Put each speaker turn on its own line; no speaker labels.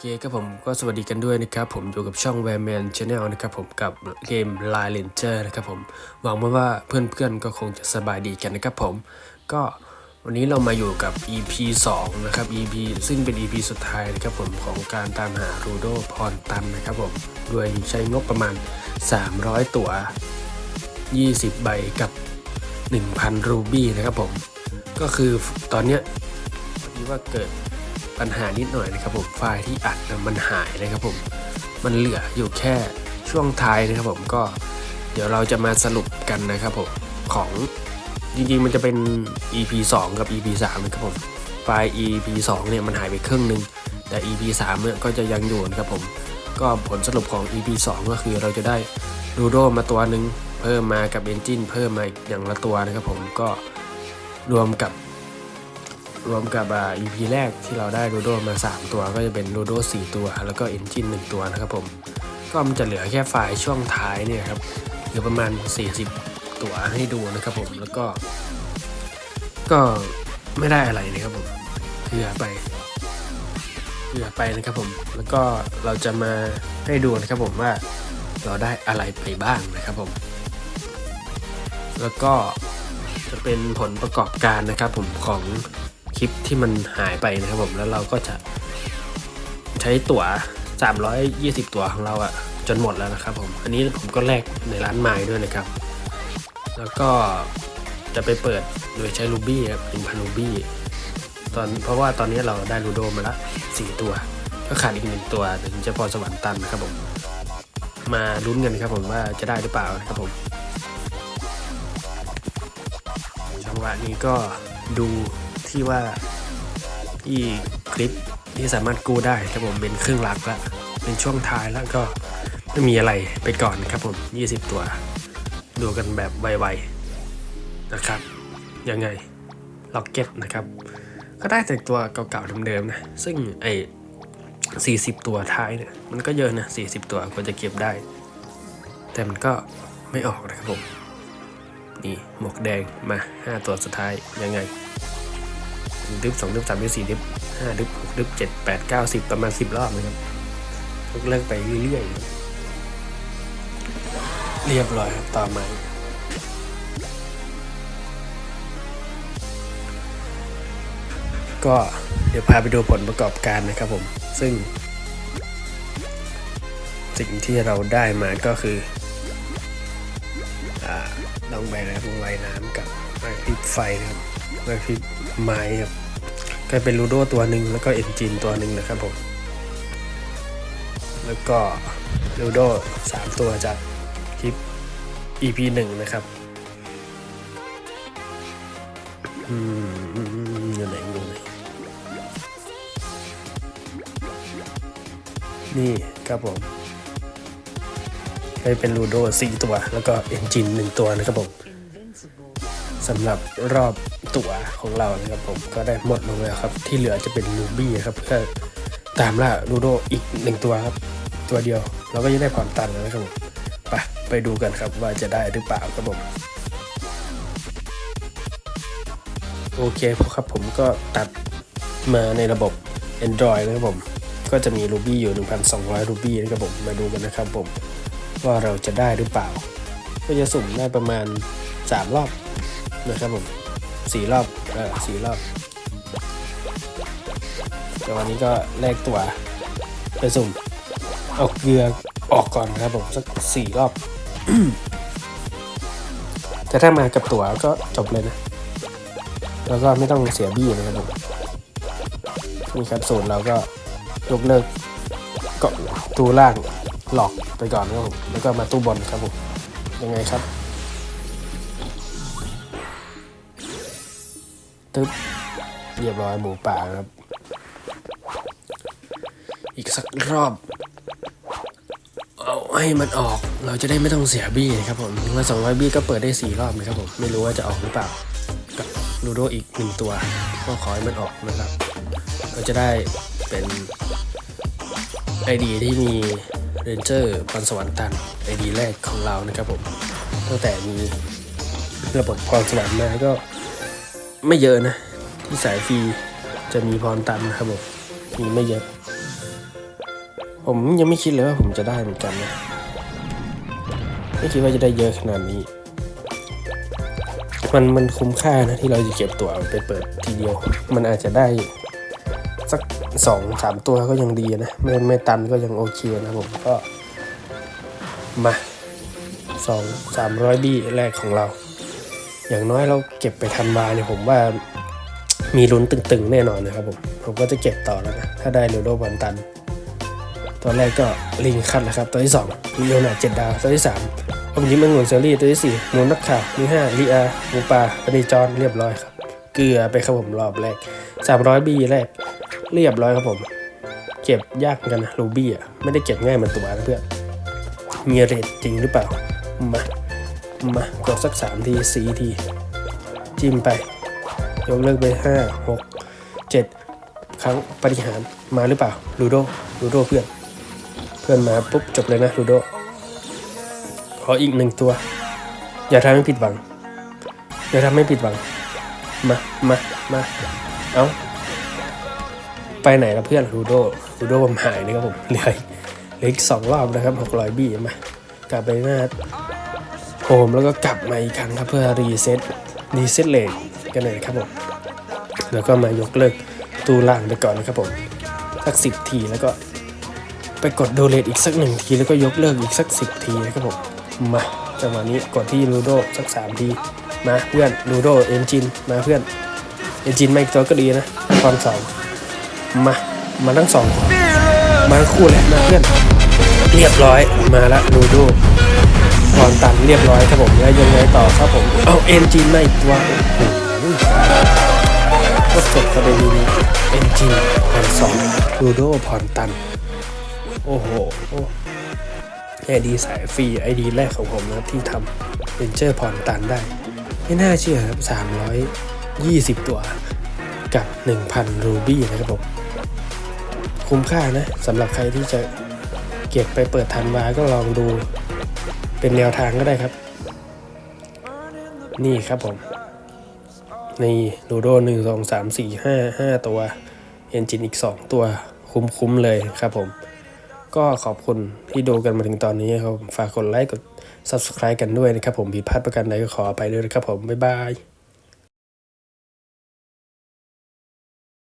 เคครับผมก็สวัสดีกันด้วยนะครับ ผมอยู่กับช่อง w a r m a n Channel นะครับผมกับเกม Line Ranger นะครับผมหวังว่าเพื่อนๆก็คงจะสบายดีกันนะครับผมก็วันนี้เรามาอยู่กับ EP 2 นะครับ EP ซึ่งเป็น EP สุดท้ายนะครับผมของการตามหารูโดพรตันนะครับผมโดยใช้งบประมาณ 300 ตั๋ว 20 ใบกับ 1,000 รูบี้นะครับผมก็คือตอนเนี้ยพอดีว่าเกิด ปัญหานิดหน่อยนะครับผมไฟล์ที่อัดนะมันหายนะครับผมมันเหลืออยู่แค่ช่วงท้ายนะครับผมก็เดี๋ยวเราจะมาสรุปกันนะครับผมของจริงๆมันจะเป็น EP 2 กับ EP 3นะครับผมไฟล์ EP 2เนี่ยมันหายไปครึ่งหนึ่งแต่ EP 3เนี่ยก็จะยังอยู่นะครับผมก็ผลสรุปของ EP 2 ก็คือเราจะได้รูโดมาตัวหนึ่งเพิ่มมากับเอนจินเพิ่มมาอีกอย่างละตัวนะครับผมก็รวมกับ รวมกับอ่า EP แรกที่เราได้โดโดมา 3 ตัวก็จะเป็นโดโด4ตัว แล้วก็เอนจิน1ตัวนะครับผม ก็มันจะเหลือแค่ไฟล์ช่วงท้ายเนี่ยครับเหลือประมาณ 40 ตัวให้ดูนะครับผมแล้วก็ ก็ไม่ได้อะไรนะครับผมเผื่อไปเผื่อไปนะครับผม แล้วก็เราจะมาให้ดูนะครับผมว่าเราได้อะไรไปบ้างนะครับผม แล้วก็จะเป็นผลประกอบการนะครับผมของ คลิปที่มันหายไปนะครับผมแล้วเราก็จะใช้ตั๋ว 320 ตั๋วของเราอะจนหมดแล้วนะครับผมอันนี้ผมก็แลกในร้านไม้ด้วยนะครับ แล้วก็จะไปเปิดโดยใช้รูบี้ครับเป็นพันรูบี้ตอนเพราะว่าตอนนี้เราได้รูโดมาละ4ตัว ก็ขาดอีกหนึ่งตัวถึงจะพอสวรรค์ตันนะครับผม มาลุ้นกันครับผมว่าจะได้หรือเปล่านะครับผมจังหวะนี้ก็ดู ที่ว่าที่คลิปที่สามารถกู้ได้ครับผมเป็นครึ่งหลักแล้วเป็นช่วงท้ายแล้วก็ไม่มีอะไรไปก่อนครับผม 20 ตัว ดูกันแบบไวๆนะครับ ยังไงล็อกเก็ตนะครับ ก็ได้แต่ตัวเก่าๆเดิมๆนะ ซึ่งไอ้40 ตัวท้ายเนี่ยมันก็เยอะนะ 40 ตัวกว่าจะเก็บได้ แต่มันก็ไม่ออกนะครับผม นี่หมวกแดงมาห้าตัวสุดท้ายยังไง ดึบสองดึบสามดึบสี่ดึบห้าดึบหกดึบเจ็ดแปดเก้าสิบประมาณสิบรอบนะครับเลิกไปเรื่อยๆ เรียบร้อยครับต่อมาก็เดี๋ยวพาไปดูผลประกอบการนะครับผม ซึ่ง สิ่งที่เราได้มาก็คือลองใบแล้วลงไว้น้ำกับไม้พริบไฟนะครับ ไม้พริบไม้ครับก็เป็นลูโดตัวหนึ่งแล้วก็เอนจินตัวหนึ่งนะครับผม แล้วก็ลูโดสามตัวจากคลิป EP หนึ่งนะครับอืมอืมอืมอยู่ไหนอยู่ไหนนี่ครับผมได้เป็นลูโด4ตัว แล้วก็เอนจิน1ตัวนะครับผม สำหรับรอบตั๋วของเรานะครับผมก็ได้หมดลงแล้วครับ ที่เหลือจะเป็นลูบี้ครับเพื่อตามล่าลูโดอีกหนึ่งตัวครับ ตัวเดียวเราก็จะได้ผ่อนตันแล้วนะครับผมไปไปดูกันครับว่าจะได้หรือเปล่าครับผมโอเคครับผมก็ตัดมาในระบบ Android นะครับผม ก็จะมีรูบี้อยู่ 1,200รูบี้นะครับผม มาดูกันนะครับผม ว่าเราจะได้หรือเปล่า ก็จะสุ่มได้ประมาณ 3รอบนะครับผมสี่รอบเออสี่รอบแต่วันนี้ก็แลกตัวไปสุ่มเอาเกลือออกก่อนนะครับผมสักสี่รอบ แต่ถ้ามากับตั๋วก็จบเลยนะ แล้วก็ไม่ต้องเสียบี้นะครับผมนี่ครับสูตรเราก็ยกเลิกก็ตู้ล่างหลอกไปก่อนครับผมแล้วก็มาตู้บนครับผมยังไงครับ ตึ๊บเรียบร้อยหมูป่าครับ อีกสักรอบ เอาให้มันออก เราจะได้ไม่ต้องเสียบี้นะครับผมถึงว่า200บี้ก็เปิดได้4รอบนะครับผม ไม่รู้ว่าจะออกหรือเปล่า กับลูโดอีกหนึ่งตัว ก็ขอให้มันออกนะครับก็จะได้เป็นไอดีที่มีเรนเจอร์พรสวรรค์ตันไอดีแรกของเรานะครับผม ตั้งแต่มีระบบพรสวรรค์มาก็ ไม่เยอะนะ ที่สายฟรีจะมีพรตันนะครับผมมีไม่เยอะ ผมยังไม่คิดเลยว่าผมจะได้เหมือนกันนะ ไม่คิดว่าจะได้เยอะขนาดนี้ มันมันคุ้มค่านะที่เราจะเก็บตัวไปเปิดทีเดียว มันอาจจะได้สักสองสามตัวก็ยังดีนะ ไม่ไม่ตันก็ยังโอเคนะผมก็มาสองสามร้อยบี้แรกของเรา อย่างน้อยเราเก็บไปทันวาเนี่ยผมว่ามีลุ้นตึงๆ แน่นอนนะครับผม ผมก็จะเก็บต่อแล้วนะ ถ้าได้โรโดบอลตัน ตัวแรกก็ลิงคัดนะครับ ตัวที่สองลีโอนาเจ็ดดาว ตัวที่สามอมยิ้มองุ่นเซอรี่ ตัวที่สี่มูนนักข่าวที่ห้าลีอาหมูปาปณีจรเรียบร้อยครับ เกลือไปครับผมรอบแรกสามร้อยบีแรก เรียบร้อยครับผม เก็บยากเหมือนกันนะรูบี้อะ ไม่ได้เก็บง่ายเหมือนตัวนะเพื่อนมีเรทจริงหรือเปล่า มา มากดสักสามทีสี่ที จิ้มไป ยกเลิกไปห้าหกเจ็ดครั้งปฏิหารมาหรือเปล่าลูโดลูโดเพื่อน เพื่อนมาปุ๊บจบเลยนะลูโดขออีกหนึ่งตัว อย่าทำให้ผิดหวัง อย่าทำให้ผิดหวัง มามามาเอาไปไหนละเพื่อนลูโดลูโดผมหายนะครับผมเหลือเหลืออีกสองรอบนะครับหกร้อยบี้มากลับไปหน้า โฮมแล้วก็กลับมาอีกครั้งครับเพื่อรีเซ็ตรีเซ็ตเลทกันเลยครับผมแล้วก็มายกเลิกตูล่างไปก่อนนะครับผมสักสิบทีแล้วก็ไปกดโดเลตอีกสักหนึ่งทีแล้วก็ยกเลิกอีกสักสิบทีนะครับผมมาจังหวะนี้กดที่ลูโดสักสามทีมาเพื่อนลูโดเอนจินมาเพื่อนเอนจินมาอีกตัวก็ดีนะตอนสองมามาทั้งสองมาทั้งคู่เลยมาเพื่อนเรียบร้อยมาละลูโด พรตันเรียบร้อยครับผมแล้วยังไงต่อครับผม เอาเอนจินมาอีกตัวโอ้โหก็สดประเด็นนี้เอ็นจีพันสองลูโดพรตัน โอ้โหไอดีสายฟรีไอดีแรกของผมนะที่ทำเป็นเจอร์พรตันได้ ไม่น่าเชื่อครับ 320 ตัวกับ 1,000 รูบี้นะครับผมคุ้มค่านะสำหรับใครที่จะเก็บไปเปิดทันวาก็ลองดู เป็นแนวทางก็ได้ครับ นี่ครับผม นี่ลูโดหนึ่งสองสามสี่ห้าห้าตัวเอนจินอีกสองตัวคุ้มๆเลยครับผม ก็ขอบคุณที่ดูกันมาถึงตอนนี้ครับ ฝากกดไลค์กด Subscribe กันด้วยนะครับผมผิดพลาดประการใดก็ขอไปด้วยนะครับผม บ๊ายบาย